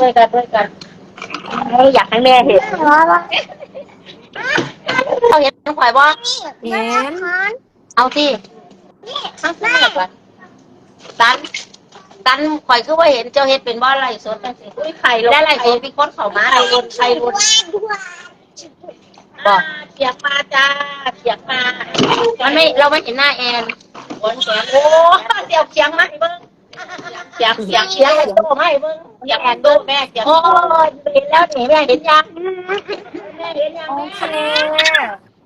ด้วยกันด้วยกันไม่อยากให้แม่เห็นเราเห็นน้องข่อยบ่เห็นเอาที่ทั้งคู่เลยก่อนตันตันข่อยคือว่าเห็นเจ้าเห็ดเป็นบ่อะไรสดจังสิอุ้ยไข่ลงได้ไรสดพี่คนเข้ามาไข่ลนไข่ลนบอกเสียงมาจ้าเสียงมามันไม่เราไม่เห็นหน้าแอนโอ้เดี๋ยวเสียงมาให้เบิ้ง เสียงเสียงเสียงให้โตให้เบิ้งเสียงแอนโตแม่เสียงโอ้ยเห็นแล้วนี่แม่เห็นยังแม่เห็นยังโอแม่เค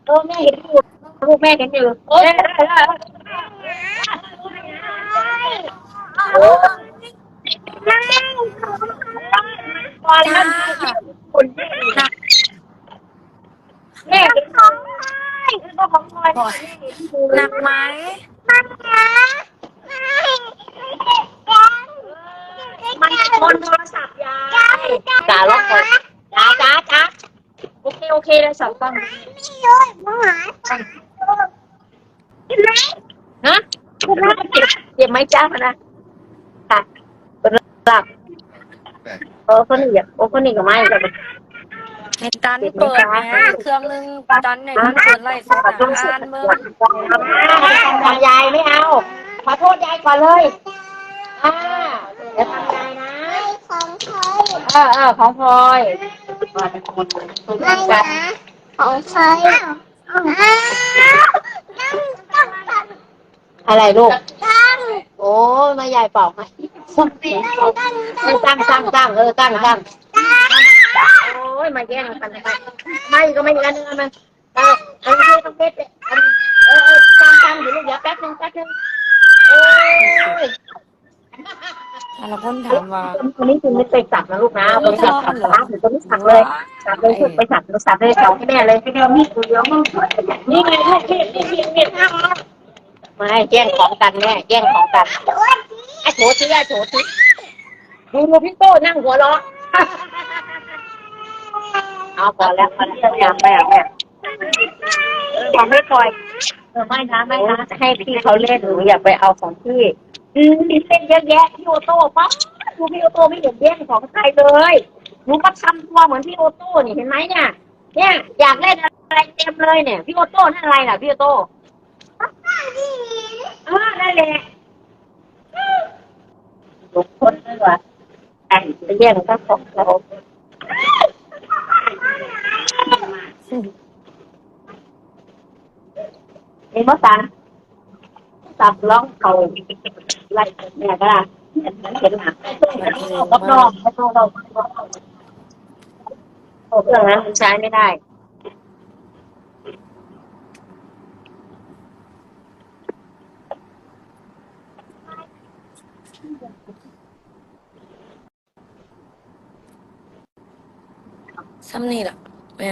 โอ้แม่เห็นอยู่ลูกแม่เห็นอยู่โอ้ยโอ้นั่งตอนนั้นคนที่แม่เห็นของก็ของพลอยหนักไหม มันคนโทรศัพท์ยาย จ้าล็อกก่อนจ้าจ้าจ้าโอเคโอเคเลยสองกล้องฮะเจ็บเจ็บไหมจ้าพนะค่ะเป็นหลับเออคนนี้อะโอ้คนนี้ก็ไม่แต่ในตันเปิดนะเครื่องนึงตันในตันเปิดไล่สดอ่านเบิ่งทำยายไม่เอาขอโทษยายก่อนเลยอ่าเดี๋ยวทำยายนะ เออเออของพลอยถูกต้องกันของใครอะไรลูก ตั้งโอ้ยมายายเป่าให้ตั้งตั้งตั้งเออตั้งตั้งโอ้ยมาแย่งกันนะคะไม่ก็ไม่กันนึงมันเออเออต้องเพชรเออเออตั้งตั้งเดี๋ยวลูกเดี๋ยวแป๊บนึงแป๊บนึงโอ้ย แต่ละคนถามว่าคนนี้คุณไม่ไปสับนะลูกนะไปสับสับร้านหรือคนที่สั่งเลยสับเลยลูกไปสับเราสับเลยสองให้แม่เลยเดียวมีเดียวมึงนี่ไงลูกพี่พี่พี่พี่ไม่แย่งของกันแม่แย่งของกันไอ้โถชี้ไอ้โถชี้ดูดูพี่โต้นั่งหัวเราะเอาพอแล้วพอแล้วจะแม่แม่ของไม่ปล่อยเออไม่นะไม่นะให้พี่เขาเล่นหนูอย่าไปเอาของพี่ อืมมีเส้นเยอะแยะพี่โอโต้ปั๊บดูพี่โอโต้ไม่เห็นแย่งของใครเลยหนูก็ทำตัวเหมือนพี่โอโต้นี่เห็นไหมเนี่ยเนี่ยอยากเล่นอะไรเต็มเลยเนี่ยพี่โอโต้นั่นอะไรล่ะพี่โอโต้เออนั่นแหละลุกคนเลยว่ะไอ้ไปแย่งกับของเราเอ็มสัน สับร้องเขาไล่แม่ยก็เห็นหนักรอบนอกรอบนอกเราโอเครื่องนั้นมันใช้ไม่ได้ซ้ำนี่แหละแม่